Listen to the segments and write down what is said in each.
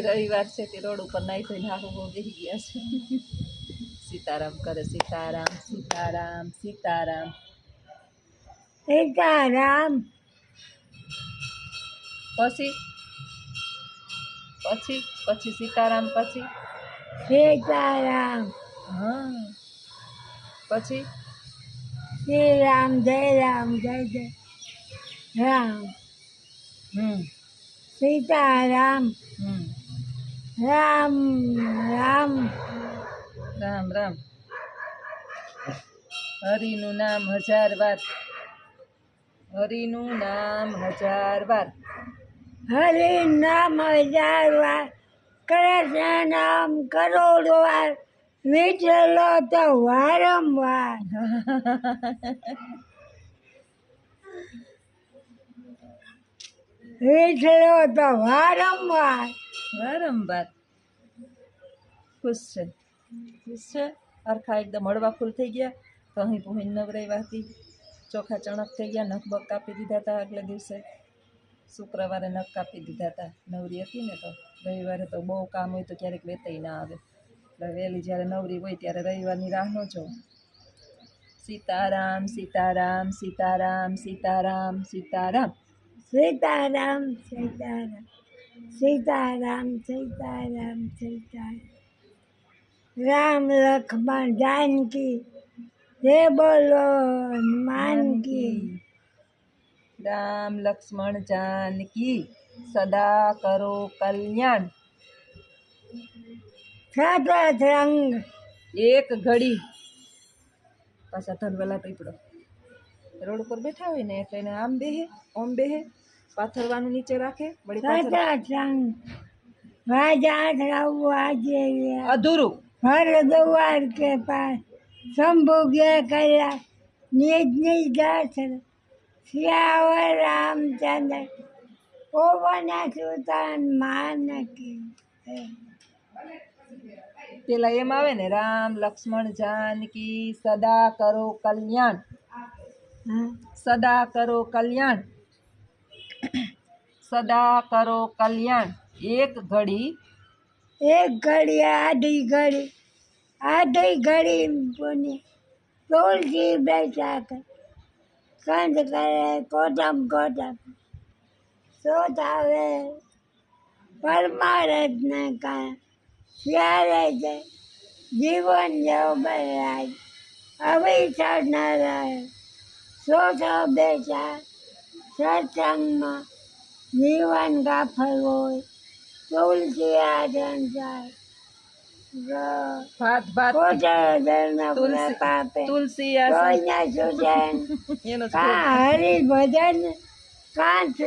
રવિવાર છે તે રોડ ઉપર નાઈ ધોઈને હારું બહુ બેસી ગયા છે. સીતારામ કરે સીતારામ સીતારામ સીતારામ. સીતારામ. પછી? પછી? પછી સીતારામ પછી? સીતારામ. હા. પછી? શ્રી રામ જય રામ જય જય રામ. હમ. સીતારામ. રામ રામ. રામ રામ. હરિનું નામ હજાર વાર. હરિનું નામ હજાર વાર. હરિ નામ હજાર વાર. કૃષ્ણ નામ કરોડ વાર. વિચલો તો વારંવાર. વિઠલો તો વારંવાર. વારંવાર. ખુશ છે. ખુશ છે. અરખા એકદમ હળવા ફૂલ થઈ ગયા. તો અહીં પૂહીને નવરાઈ હતી. ચોખા ચણક થઈ ગયા. નખ બખ કાપી દીધા હતા આગલા દિવસે. શુક્રવારે નખ કાપી દીધા હતા. નવરી હતી ને તો રવિવારે તો બહુ કામ હોય તો ક્યારેક વેતાઈ ના આવે. એટલે વહેલી જ્યારે નવરી હોય ત્યારે રવિવારની રાહ ન જો સીતારામ સીતારામ સીતારામ સીતારામ સીતારામ. સીતારામ સીતારામ સીતારામ સીતારામ સીતારામ રામ લક્ષ્મણ જાનકી જય બોલો માનકી રામ લક્ષ્મણ જાનકી સદા કરો કલ્યાણ સાત રંગ એક ઘડી. પાછા ધનવેલા પીપળો. રોડ ઉપર બેઠા હોય ને એટલે આમ બેહે ઓમ બેહે. પાથરવાનું નીચે રાખે? વળી સતત રંગ આજે અધૂરું. હર દ્વાર કે પાસ શંભુ ગયા કયા નિજ નિજ દર્શન શ્યાવર રામચંદ્ર. ઓવના સુતાન માનકી. પેલા એમ આવે ને રામ લક્ષ્મણ જાનકી સદા કરો કલ્યાણ. સદા કરો કલ્યાણ. સદા કરો કલ્યાણ. એક ઘડી. એક ઘડી, આધી ઘડી. આધી ઘડી બની. તુલસી બેઠા કર કંદ કરે કોટમ કોટમ સોત આવે. પરમારથને કા શિયારે છે. જીવન જેવો બરાય અવિચાર ન રહે સોસો બેઠા. સત્સંગમાં જીવન ગાફલ હોય તુલસી આદન જાય ભાત ભાત. તુલસી સુજન હરિભજન કાંત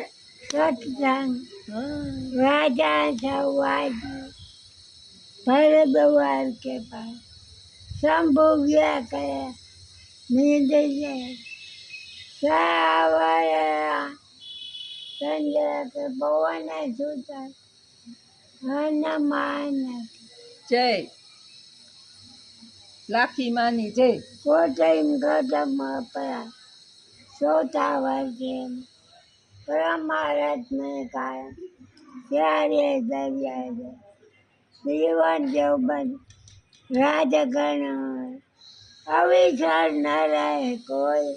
સત્સંગ રાજા સવાજી ભરદ્વાર કે પાસ સંભોગ્યા કરે નીંદ જાય ચંદ્ર ભુવન જુદા હનુમાન જય. લાખી માની જય. કોટઈમ ગઢમ પરા સોતા વર્ગે પરમારત્ન કાય ત્યારે દરિયા જય. શ્રીવન દેવબન રાજગણ અવિચાર ન રહે કોઈ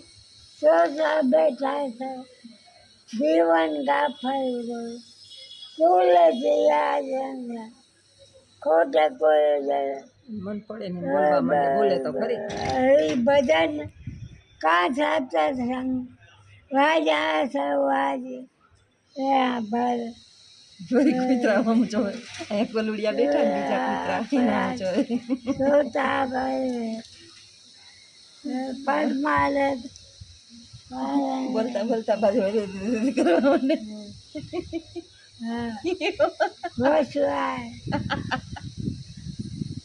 સોતા બેઠા થાય છે જીવન ગાફર ગયું તુલસી આજંગ ખોટે કોઈ જરા મન પડે ને બોલવા માંડે બોલે તો ખરી હરિ ભજન કા સત સંગ વાજા સવાજી ભર જોઈ કૂતરા આમ જોવે અહીંયા કોલુડિયા બેઠા ને બીજા કૂતરા આમ જોવે સોતા ભર પરમારથ બોલતા બોલતા બાજુ કરવા માંડે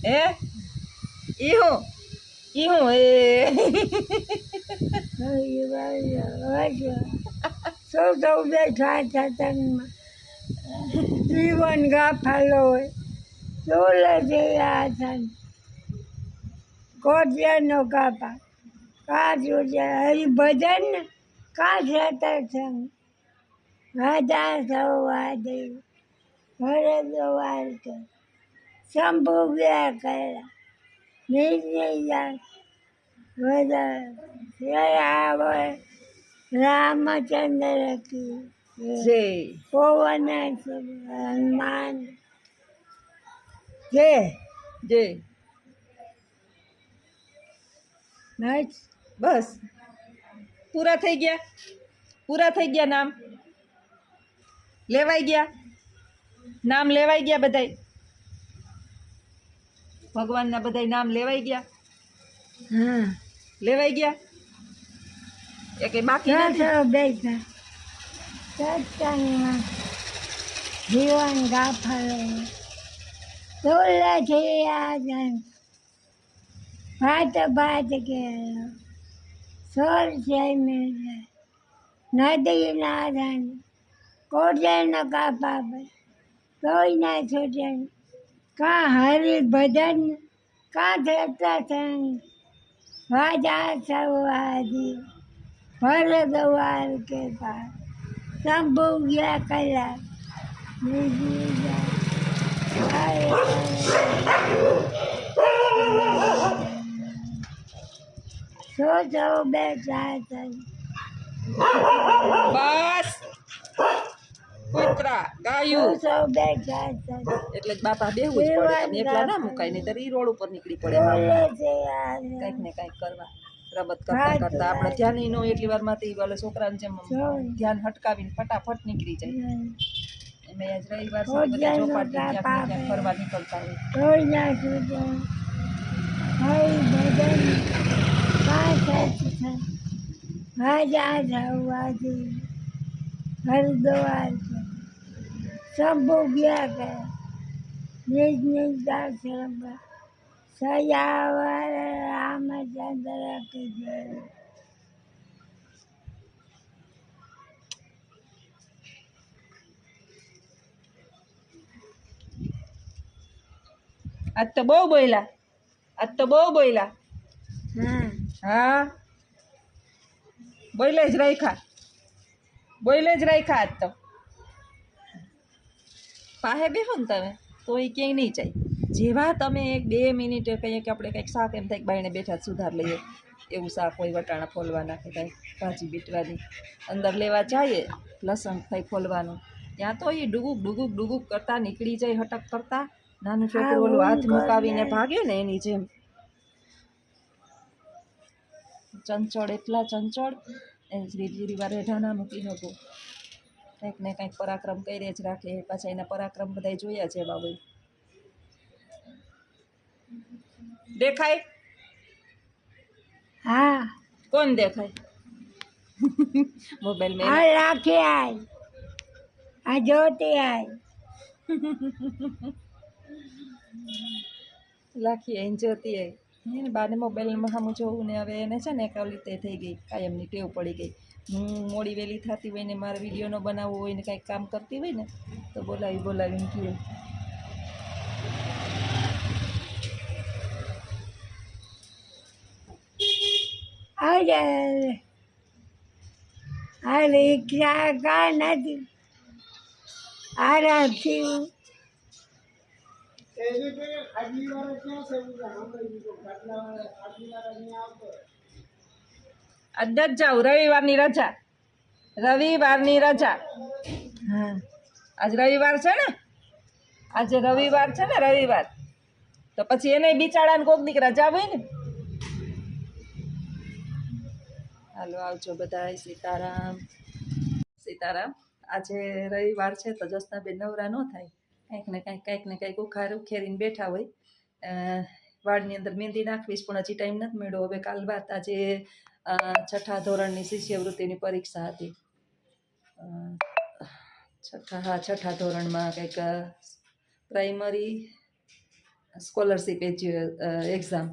એ ઈ હું? ઈ હું એ? સૌ સૌ બેઠા સત્સંગમાં જીવન ગાફેલો હોય. તુલસી આસન કોટિયાનો કાપા કાજ રોજે હરિભજન કાજ રહેતા સમ હજાર સૌ વાદે હરે દ્વાર કર શંભુ રામચંદ્ર કી પવન હનુમાન જે જય. Nice. બસ. પૂરા થઈ ગયા? પૂરા થઈ ગયા નામ? લેવાઈ ગયા? નામ લેવાઈ ગયા બધાય? ભગવાનના બધાય નામ લેવાઈ ગયા? હા લેવાઈ ગયા? એ કઈ બાકી નથી? જીવન તુલસી ભાત ભાત કે સર જય મેં નદી ના ધન કોટે ન કાપા કોઈ ના છૂટે કા હરિ ભજન કા થતા સંગ વાજા સવાજી ફર ગવાર કે પા શંભુ ગયા કલા. બીજી જાય છ છ બે ચાર ચાર બસ બે ચાર ચાર એટલે બાપા બેવું એકલા ના મુકાય નહીં. તરી રોડ ઉપર નીકળી પડે. કંઈક ને કંઈક કરવા રમત કરતા આપણે ધ્યાન નો એટલી વારમાં તે વાલે છોકરાને જેમ ધ્યાન હટકાવીને ફટાફટ નીકળી જાય. અમે રવિવાર બધા ચોપાટી ક્યાંક ફરવા નીકળતા હોય. कोई ना छूटे हरी भजन पाँच था राजा धवादी हरिद्वार से सब गया गया निज निज दर्शन सयावर रामचंद्र की जय આજ તો બહુ બોયલા આજ તો બહુ બોયલા हाँ હા. બોલે જ રાખ્યા. બોલે જ રાખ્યા આજ તો. પાસે બેહો ને તમે તો એ ક્યાંય નહીં જાય. જેવા તમે એક બે મિનિટે કહીએ કે આપણે કંઈક શાક એમ થાય બાઈને બેઠા સુધાર લઈએ. એવું શાક હોય વટાણા ફોલવાના કે કાંઈ ભાજી બીટવાની. અંદર લેવા જઈએ લસણ થાય ફોલવાનું. ત્યાં તો એ ડુગુક ડુગુક ડુગુક કરતા નીકળી જાય હટક કરતા. નાનું છોકરું ઓલું હાથ મુકાવીને ભાગે ને એની જેમ. ચંચળ એટલા ચંચળ એ શ્રીગીરીમાં રેઢાના મૂકી નહોતું કંઈક ને કંઈક પરાક્રમ કરી જ રાખે પાછા એના પરાક્રમ બધા જોયા છે બાબુ દેખાય? હા. કોણ દેખાય? મોબાઈલ મેં રાખે આય. આ જોતી આય. લાખી એન જોતી આય એને બાને મોબાઈલમાં સામું જોવું ને હવે એને છે ને એક ઓલી તે થઈ ગઈ, કાયમની ટેવ પડી ગઈ. હું મોડી વહેલી થતી હોય ને, મારે વીડિયો ન બનાવવો હોય ને, કાંઈક કામ કરતી હોય ને, તો બોલાવી, બોલાવીને કહે અરે આ ક્યાં, કા નથી? આરામથી આજ જ જાઉં રવિવારની રજા. રવિવારની રજા. હા. આજ રવિવાર છે ને? આજે રવિવાર છે ને રવિવાર? તો પછી એને બિચારાને કોક દીક રજા હોય ને? હાલો આવજો બધા સીતારામ. સીતારામ આજે રવિવાર છે તો જસનાબેન નવરા ન થાય. કંઈક ને કંઈક કંઈક ને કંઈક ઉખાર ઉખેરીને બેઠા હોય. વાળની અંદર મહેંદી નાખવીશ, પણ હજી ટાઈમ નથી મળ્યો. હવે કાલ બાદ આજે છઠ્ઠા ધોરણની શિષ્યવૃત્તિની પરીક્ષા હતી. છઠ્ઠા, હા, છઠ્ઠા ધોરણમાં કંઈક પ્રાઇમરી સ્કોલરશીપ એક્ઝામ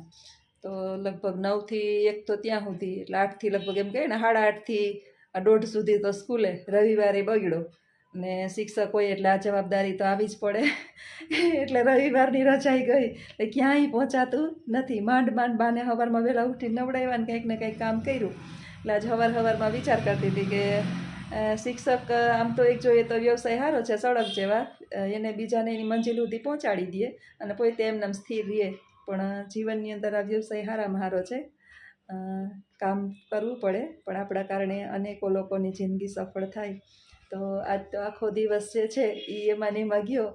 તો લગભગ નવથી એક તો ત્યાં સુધી, એટલે આઠથી લગભગ એમ કહે ને, સાડા આઠથી દોઢ સુધી તો સ્કૂલે રવિવારે બગડ્યો. ને શિક્ષક હોય એટલે આ જવાબદારી તો આવી જ પડે. એટલે રવિવારની રજાઈ ગઈ. એટલે ક્યાંય પહોંચાતું નથી. માંડ માંડ બાને સવારમાં વહેલા ઉઠીને નવડાવ્યા ને કંઈક ને કંઈક કામ કર્યું. એટલે આજ હવાર સવારમાં વિચાર કરતી હતી કે શિક્ષક આમ તો એક જોઈએ તો વ્યવસાય સારો છે સડક જેવા. એને બીજાને એની મંજિલ સુધી પહોંચાડી દે અને પોતે એમને એમ સ્થિર રહે. પણ જીવનની અંદર આ વ્યવસાય સારામાં સારો છે. કામ કરવું પડે. પણ આપણા કારણે અનેકો લોકોની જિંદગી સફળ થાય. તો આજ તો આખો દિવસ જે છે એ એમાં ને એમાં ગયો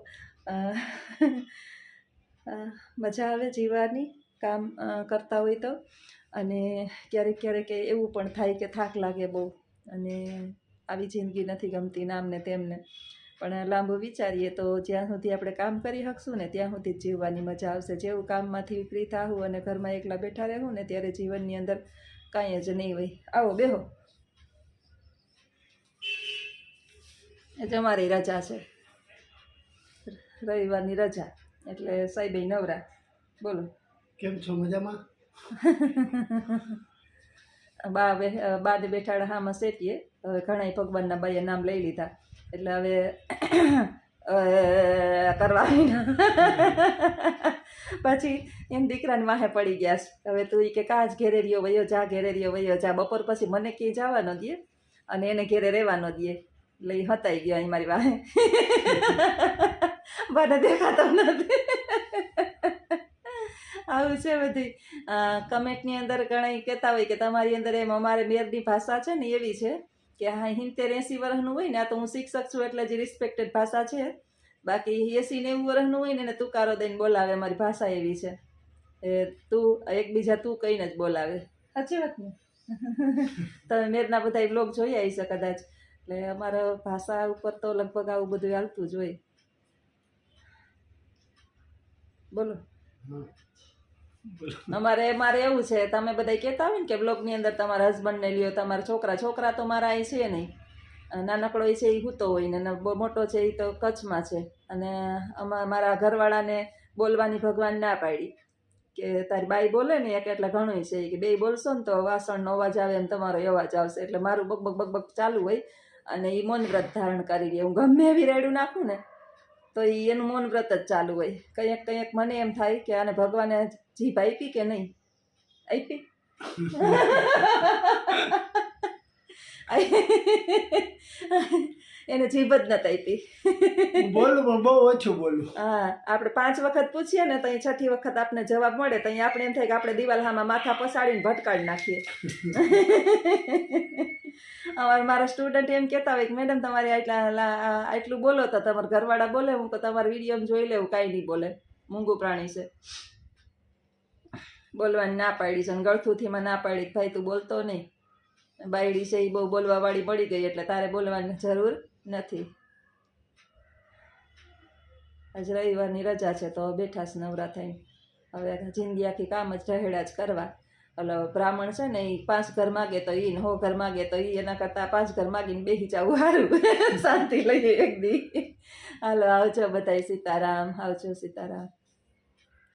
મજા આવે જીવવાની કામ કરતા હોય તો. અને ક્યારેક ક્યારેક એવું પણ થાય કે થાક લાગે બહુ. અને આવી જિંદગી નથી ગમતી નામને તેમને. પણ લાંબુ વિચારીએ તો જ્યાં સુધી આપણે કામ કરી શકશું ને ત્યાં સુધી જ જીવવાની મજા આવશે. જેવું કામમાંથી ફ્રી થાવું અને ઘરમાં એકલા બેઠા રહેવું ને ત્યારે જીવનની અંદર કાંઈ જ નહીં હોય. આવો બેહો. આજે અમારી રજા છે. રવિવારની રજા. એટલે સાહેબે નવરા બોલો. કેમ છો મજામાં? બા બે બાદ બેઠાડા હામાં શેટીએ હવે ઘણાય ભગવાનના બાઈએ નામ લઈ લીધા. એટલે હવે કરવા પછી એમ દીકરાને વાહે પડી ગયા. છે હવે તું કે કાજ ઘેરે રહ્યો વયો જા ઘેરે રહ્યો વયો જા. બપોર પછી મને ક્યાંય જવાનો દે. અને એને ઘેરે રહેવાનો દે. એટલે હતાઈ ગયો અહીં મારી વાહે મને દેખાતો નથી આવું છે બધી કમેન્ટની અંદર ઘણા કહેતા હોય કે તમારી અંદર એમ અમારે મેરની ભાષા છે ને એવી છે કે હા હિંતેર એંસી વર્ષનું હોય ને આ તો હું શિક્ષક છું એટલે જે રિસ્પેક્ટેડ ભાષા છે બાકી એસી નેવું વર્ષનું હોય ને એને તુકારો દઈને બોલાવે મારી ભાષા એવી છે એ તું એકબીજા તું કહીને જ બોલાવે સાચી વાત ને તમે મેરના બધા બ્લોગ જોઈ આવી છે કદાચ એટલે અમારા ભાષા ઉપર તો લગભગ આવું બધું હાલતું જ હોય. બોલો. અમારે મારે એવું છે તમે બધા કહેતા હોય ને કે બ્લોગની અંદર તમારા હસબન્ડને લ્યો તમારા છોકરા છોકરા તો મારા અહીં છે નહીં. નાનકડો એ છે એ હૂતો હોય ને મોટો છે એ તો કચ્છમાં છે. અને અમારા મારા ઘરવાળાને બોલવાની ભગવાન ના પાડી કે તારી બાઈ બોલે ને એક એટલે ઘણું છે કે બે બોલશો ને તો વાસણનો અવાજ આવે એમ તમારો અવાજ આવશે. એટલે મારું બક બક બક બક ચાલુ હોય. અને એ મૌન વ્રત ધારણ કરી લે. હું ગમે એવી રેડું નાખું ને તો એ એનું મૌન વ્રત જ ચાલુ હોય. કંઈક કંઈક મને એમ થાય કે આને ભગવાને જીભ આપી કે નહીં? આપી? એને જીભ જ નથી આપી. બોલું પણ બહુ ઓછું બોલું. હા આપણે પાંચ વખત પૂછીએ ને તો છઠ્ઠી વખત આપણે જવાબ મળે તો અહીં આપણે એમ થાય કે આપણે દિવાલ હામાં માથા પસાડીને ભટકાડી નાખીએ. અમારે મારા સ્ટુડન્ટ એમ કહેતા હોય કે મેડમ તમારે આટલા આટલું બોલો તો તમારા ઘરવાળા બોલે હું તો તમારા વીડિયો જોઈ લેવું કાંઈ નહીં બોલે. મૂંગું પ્રાણી છે. બોલવાની ના પાડી છે અને ગળથુથીમાં ના પાડી ભાઈ તું બોલતો નહીં. બાયડી છે એ બહુ બોલવાવાળી મળી ગઈ એટલે તારે બોલવાની જરૂર નથી. આજ રવિવારની રજા છે તો બેઠા છે નવરા થઈને હવે જિંદગી આખી કામ જ રહેડા જ કરવા. એટલે બ્રાહ્મણ છે ને એ પાંચ ઘર માગે તો એ હો ઘર માગે તો ઈ એના કરતાં પાંચ ઘર માગીને બેસી જવું સારું શાંતિ લઈએ એક દી. હાલો આવજો બધાય સીતારામ, આવજો સીતારામ.